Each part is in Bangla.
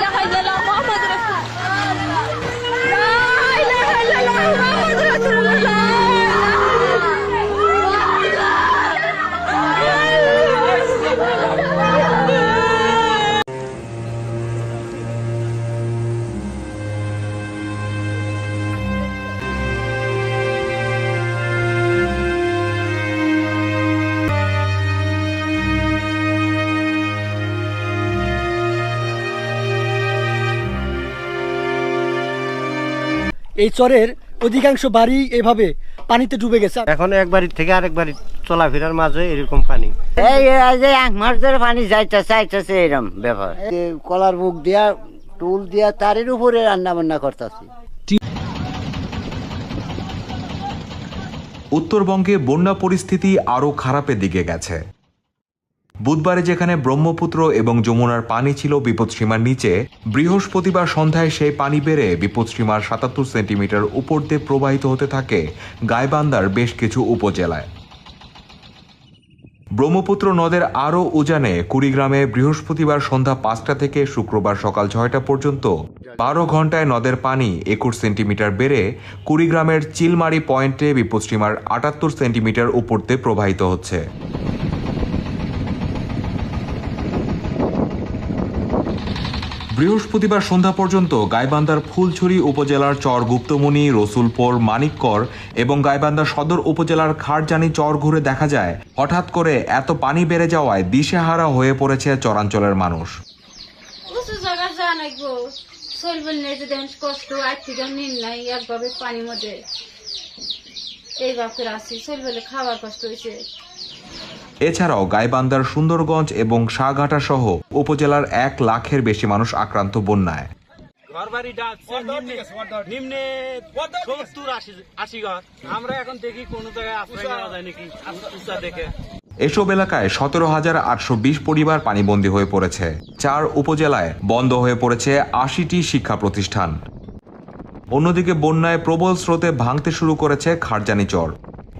لا এই চরের অধিকাংশ বাড়ি এভাবে পানিতে ডুবে গেছে। এখন এক বাড়ির থেকে আরেক বাড়ি চলাফেরার মাঝে এরকম পানি। এই যে এক মাস ধরে পানি যাইতেছে আইতেছে এরকম ব্যাপার। কলার বুক দিয়া টুল দিয়া তারের উপরে রান্না বান্না করতেছি। উত্তরবঙ্গে বন্যা পরিস্থিতি আরও খারাপের দিকে গেছে। বুধবারে যেখানে ব্রহ্মপুত্র এবং যমুনার পানি ছিল বিপদসীমার নিচে, বৃহস্পতিবার সন্ধ্যায় সেই পানি বেড়ে বিপদসীমার সাতাত্তর সেন্টিমিটার উপর দিয়ে প্রবাহিত হতে থাকে গাইবান্দার বেশ কিছু উপজেলায়। ব্রহ্মপুত্র নদের আরও উজানে কুড়িগ্রামে বৃহস্পতিবার সন্ধ্যা পাঁচটা থেকে শুক্রবার সকাল ছয়টা পর্যন্ত বারো ঘন্টায় নদের পানি একুশ সেন্টিমিটার বেড়ে কুড়িগ্রামের চিলমারি পয়েন্টে বিপদসীমার আটাত্তর সেন্টিমিটার উপর দিয়ে প্রবাহিত হচ্ছে। বৃহস্পতিবার সন্ধ্যা পর্যন্ত গাইবান্ধার ফুলছড়ি উপজেলার চর গুপ্তমণি রসুলপুর, মানিককর এবং গাইবান্ধা সদর উপজেলার খারজানি চর ঘুরে দেখা যায়। হঠাৎ করে এত পানি বেড়ে যাওয়ায় দিশেহারা হয়ে পড়েছে চরাঞ্চলের মানুষ। এই বাপের আসি চলবেলে খাবার কষ্ট হয়েছে। এছাড়াও গাইবান্ধার সুন্দরগঞ্জ এবং সাঘাটা সহ উপজেলার এক লাখের বেশি মানুষ আক্রান্ত বন্যায়। ঘর বাড়ি ডাকছে নিম্নে নিম্নে সত্তর আশি আশি ঘর। আমরা এখন দেখি কোন জায়গায় আশ্রয় নেওয়া যায় নাকি দেখে। এসব এলাকায় সতেরো হাজার আটশো বিশ পরিবার পানিবন্দী হয়ে পড়েছে। চার উপজেলায় বন্ধ হয়ে পড়েছে আশিটি শিক্ষা প্রতিষ্ঠান। অন্যদিকে বন্যায় প্রবল স্রোতে ভাঙতে শুরু করেছে খারজানি চর।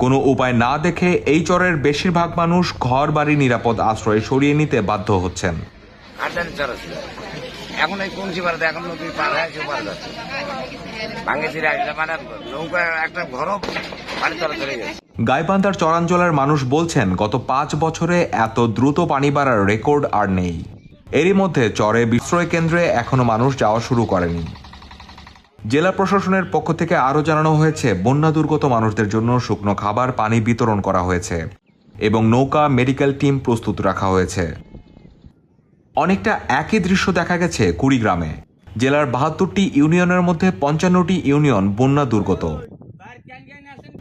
কোনো উপায় না দেখে এই চরের বেশিরভাগ মানুষ ঘর বাড়ি নিরাপদ আশ্রয়ে সরিয়ে নিতে বাধ্য হচ্ছেন। আটজানি চর ছিল। এখন এই কমছি পারে এখন নদী পার হয়ে কেউ পারা যাচ্ছে। ভাঙে ছিঁড়ে আসলে মানে নৌকা একটা ঘরও পানি তলে চলে গেছে। গাইবান্ধার চরাঞ্চলের মানুষ বলছেন গত পাঁচ বছরে এত দ্রুত পানি বাড়ার রেকর্ড আর নেই। এরই মধ্যে চরে বিশ্রয় কেন্দ্রে এখনও মানুষ যাওয়া শুরু করেনি। জেলা প্রশাসনের পক্ষ থেকে আরও জানানো হয়েছে, বন্যা দুর্গত মানুষদের জন্য শুকনো খাবার, পানি বিতরণ করা হয়েছে এবং নৌকা, মেডিকেল টিম প্রস্তুত রাখা হয়েছে। অনেকটা একই দৃশ্য দেখা গেছে কুড়িগ্রামে। জেলার বাহাত্তরটি ইউনিয়নের মধ্যে পঞ্চান্নটি ইউনিয়ন বন্যা দুর্গত।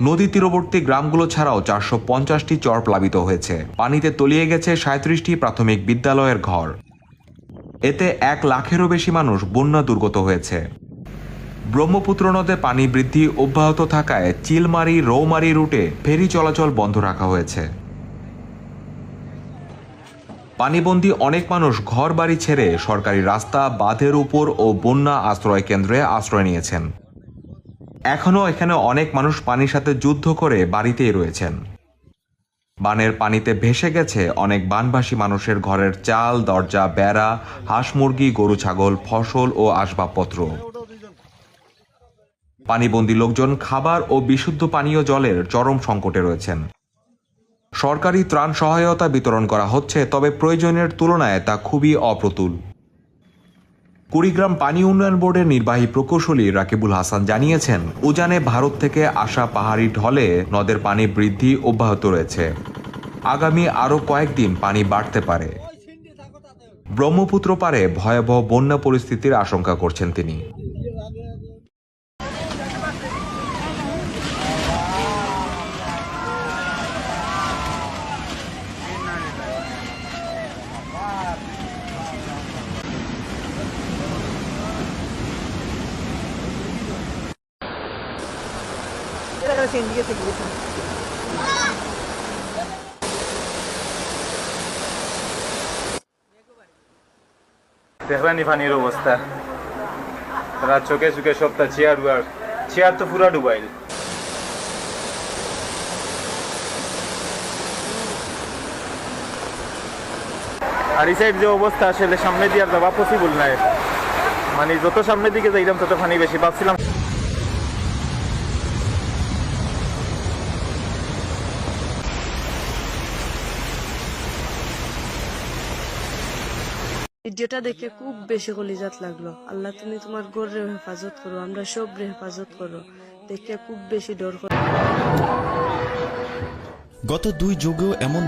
নদী তীরবর্তী গ্রামগুলো ছাড়াও চারশো পঞ্চাশটি চর প্লাবিত হয়েছে। পানিতে তলিয়ে গেছে সাঁত্রিশটি প্রাথমিক বিদ্যালয়ের ঘর। এতে এক লাখেরও বেশি মানুষ বন্যা দুর্গত হয়েছে। ব্রহ্মপুত্র নদে পানি বৃদ্ধি অব্যাহত থাকায় চিলমারি, রৌমারি রুটে ফেরি চলাচল বন্ধ রাখা হয়েছে। পানিবন্দী অনেক মানুষ ঘর বাড়ি ছেড়ে সরকারি রাস্তা, বাঁধের উপর ও বন্যা আশ্রয় কেন্দ্রে আশ্রয় নিয়েছেন। এখনও এখানে অনেক মানুষ পানির সাথে যুদ্ধ করে বাড়িতেই রয়েছেন। বানের পানিতে ভেসে গেছে অনেক বানবাসী মানুষের ঘরের চাল, দরজা, বেড়া, হাঁস মুরগি, গরু, ছাগল, ফসল ও আসবাবপত্র। পানিবন্দী লোকজন খাবার ও বিশুদ্ধ পানীয় জলের চরম সংকটে রয়েছেন। সরকারি ত্রাণ সহায়তা বিতরণ করা হচ্ছে, তবে প্রয়োজনের তুলনায় তা খুবই অপ্রতুল। কুড়িগ্রাম পানি উন্নয়ন বোর্ডের নির্বাহী প্রকৌশলী রাকিবুল হাসান জানিয়েছেন, উজানে ভারত থেকে আসা পাহাড়ি ঢলে নদের পানি বৃদ্ধি অব্যাহত রয়েছে। আগামী আরও কয়েকদিন পানি বাড়তে পারে। ব্রহ্মপুত্র পারে ভয়াবহ বন্যা পরিস্থিতির আশঙ্কা করছেন তিনি। অবস্থা তারা চোখে চোখে চেয়ার চেয়ার তো পুরা ডুবাইল আর এই সাইড যে অবস্থা আসলে সামনে দিয়ে আর যাওয়া পসিবল নাই মানে যত সামনের দিকে যাইলাম তত পানি বেশি ভাবছিলাম ভিডিওটা দেখে খুব বেশি কলিজাত লাগল। আল্লাহ, তুমি তোমার গরের হেফাজত করো, আমরা সব রে হেফাজত করো। দেখে খুব বেশি ডর গত দুই যুগেও এমন